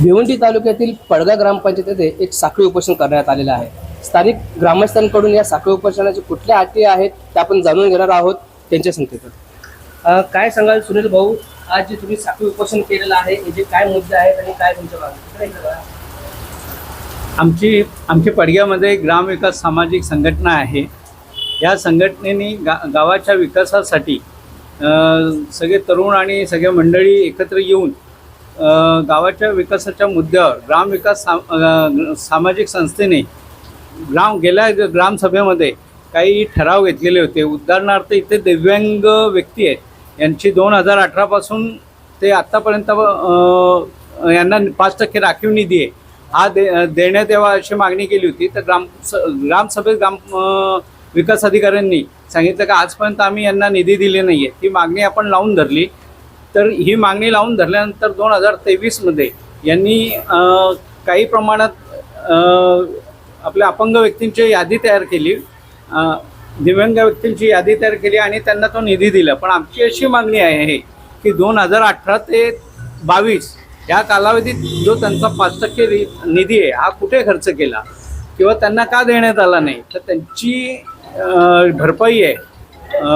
भिवंडी तालुक्यातील पडगा ग्रामपंचायत येथे एक साखळी उपोषण करण्यात आलेलं आहे. स्थानिक ग्रामस्थांकडून या साखळी उपोषणाचे कुठल्या अटी आहेत त्या आपण जाणून घेणार आहोत. त्यांच्या संकेतून अ, काय सांगाल सुनील भाऊ? आज जे तुम्ही साखळी उपोषण केलेलं आहे याचे काय मुद्दे आहेत आणि काय तुमच्या मागणी. आमची आमच्या पडग्यामध्ये ग्रामविकास सामाजिक संघटना आहे. या संघटनेने गा गावाच्या विकासासाठी सगळे तरुण आणि सगळ्या मंडळी एकत्र येऊन गावाच्या विकासाच्या मुद्द्यावर ग्रामविकास सा सामाजिक संस्थेने ग्राम गेल्या ग्रामसभेमध्ये काही ठराव घेतलेले होते. उदाहरणार्थ इथे दिव्यांग व्यक्ती आहेत. यांची दोन हजार अठरापासून ते आत्तापर्यंत यांना पाच टक्के राखीव निधी आहे. हा दे देण्यात यावा अशी मागणी केली होती. तर ग्राम स ग्रामसभेत ग्राम विकास अधिकाऱ्यांनी सांगितलं का आजपर्यंत आम्ही यांना निधी दिले नाही आहे ती मागणी आपण लावून धरली. तर ही मागणी लावून धरल्यानंतर दोन हजार तेवीसमध्ये यांनी काही प्रमाणात आपल्या अपंग व्यक्तींची यादी तयार केली दिव्यांग व्यक्तींची यादी तयार केली आणि त्यांना तो निधी दिला. पण आमची अशी मागणी आहे की दोन हजार अठरा ते बावीस या कालावधीत जो त्यांचा पाच टक्के निधी आहे हा कुठे खर्च केला किंवा त्यांना का देण्यात आला नाही तर त्यांची भरपाई आहे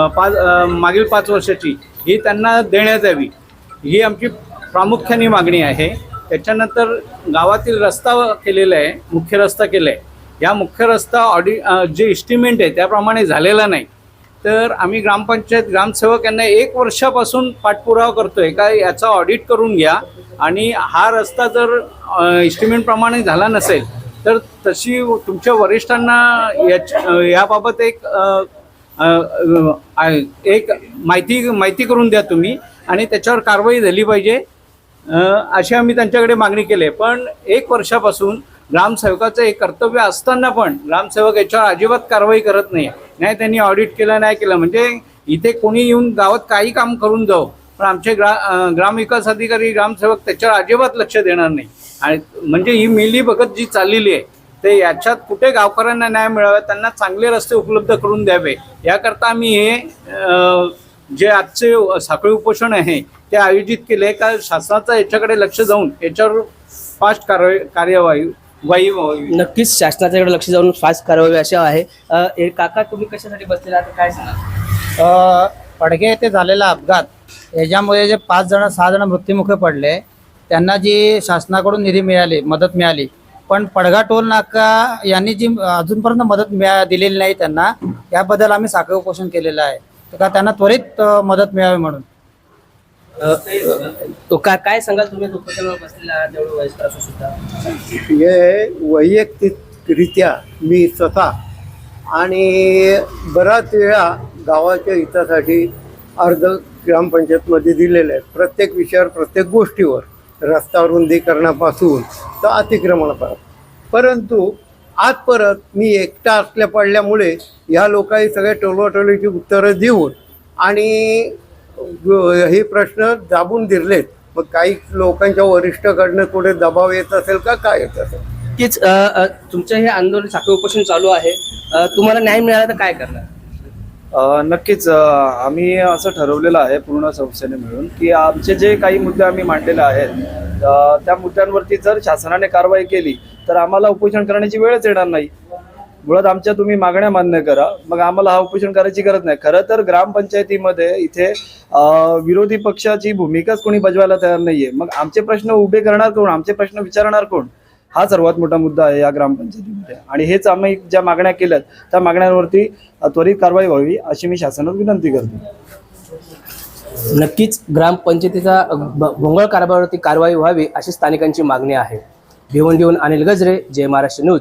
पाच मागील पाच वर्षाची ही त्यांना देण्यात यावी. ही आमची प्रामुख्याने मागणी आहे. त्याच्यानंतर गावातील रस्ता केलेला आहे मुख्य रस्ता केला आहे या मुख्य रस्ता ऑडि जे इस्टिमेंट आहे त्याप्रमाणे झालेला नाही. तर आम्ही ग्रामपंचायत ग्रामसेवक यांना एक वर्षापासून पाठपुरावा करतोय का याचा ऑडिट करून घ्या. आणि हा रस्ता जर इस्टिमेंटप्रमाणे झाला नसेल तर तशी तुमच्या वरिष्ठांना याच याबाबत एक एक माहिती माहिती करून द्या तुम्ही आणि त्याच्यावर कारवाई झाली पाहिजे. अशी आम्ही त्यांच्याकडे मागणी केली आहे. पण एक वर्षापासून ग्रामसेवकाचं एक कर्तव्य असताना पण ग्रामसेवक याच्यावर अजिबात कारवाई करत नाही. नाही त्यांनी ऑडिट केलं नाही केलं. म्हणजे इथे कोणी येऊन गावात काही काम करून जाऊ पण आमचे ग्रा ग्रामविकास अधिकारी ग्रामसेवक त्याच्यावर अजिबात लक्ष देणार नाही. आणि म्हणजे ही मिली बघत जी चाललेली आहे ते याच्यात कुठे गावकऱ्यांना न्याय मिळावा त्यांना चांगले रस्ते उपलब्ध करून द्यावे याकरता आम्ही हे जे आजचे साखळी उपोषण आहे ते आयोजित केले. का शासनाचं याच्याकडे लक्ष जाऊन याच्यावर फास्ट कारवाई कार्यवाही वाही व्हावी. नक्कीच शासनाच्याकडे लक्ष जाऊन फास्ट कारवाई अशी आहे. काका तुम्ही कशासाठी बसलेला आहात? काय सांगा अ, पडगे येथे झालेला अपघात याच्यामुळे जे पाच जण सहा जण मृत्युमुखी पडले त्यांना जी शासनाकडून निधी मिळाली मदत मिळाली पण पडगा टोल नाका यांनी जी अजूनपर्यंत मदत मिळा दिलेली नाही त्यांना याबद्दल आम्ही साखर उपोषण केलेलं आहे. तर का त्यांना त्वरित मदत मिळावी म्हणून. तो का काय सांगाल तुम्ही? हे वैयक्तिकरित्या मी स्वतः आणि बराच वेळा गावाच्या हितासाठी अर्ज ग्रामपंचायतमध्ये दिलेले आहेत. प्रत्येक विषयावर प्रत्येक गोष्टीवर रस्ता रुंदीकरणापासून तर अतिक्रमणापर्यंत परंतु आज परत मी एकटा असल्या पडल्यामुळे ह्या लोकांनी सगळ्या टोलवाटोलीची उत्तरं देऊन आणि हे प्रश्न दाबून दिलेत. मग काही लोकांच्या वरिष्ठकडनं कुठे दबाव येत असेल का? काय येत असेल? अ, तुमचं हे आंदोलन साखळी उपोषण चालू आहे. तुम्हाला न्याय मिळाला तर काय करणार? नक्कीच आम्ही असं ठरवलेलं आहे पूर्ण संस्थेने मिळून की आमचे जे काही मुद्दे आम्ही मांडलेले आहेत त्या मुद्द्यांवरती जर शासनाने कारवाई केली तर आम्हाला उपोषण करण्याची वेळच येणार नाही. मुळात आमच्या तुम्ही मागण्या मान्य करा. मग आम्हाला हा उपोषण करायची गरज नाही. खरं तर ग्रामपंचायतीमध्ये इथे विरोधी पक्षाची भूमिकाच कोणी बजवायला तयार नाहीये. मग आमचे प्रश्न उभे करणार कोण? आमचे प्रश्न विचारणार कोण? हा सर्वात मोठा मुद्दा आहे या ग्रामपंचायतीमध्ये. आणि हेच आम्ही ज्या मागण्या केल्यात त्या मागण्यांवरती त्वरित कारवाई व्हावी अशी मी शासनात विनंती करतो. नक्कीच ग्रामपंचायतीचा भोंगळ कारभारावरती कारवाई व्हावी अशी स्थानिकांची मागणी आहे. भिवंडीहून अनिल गजरे जय महाराष्ट्र न्यूज.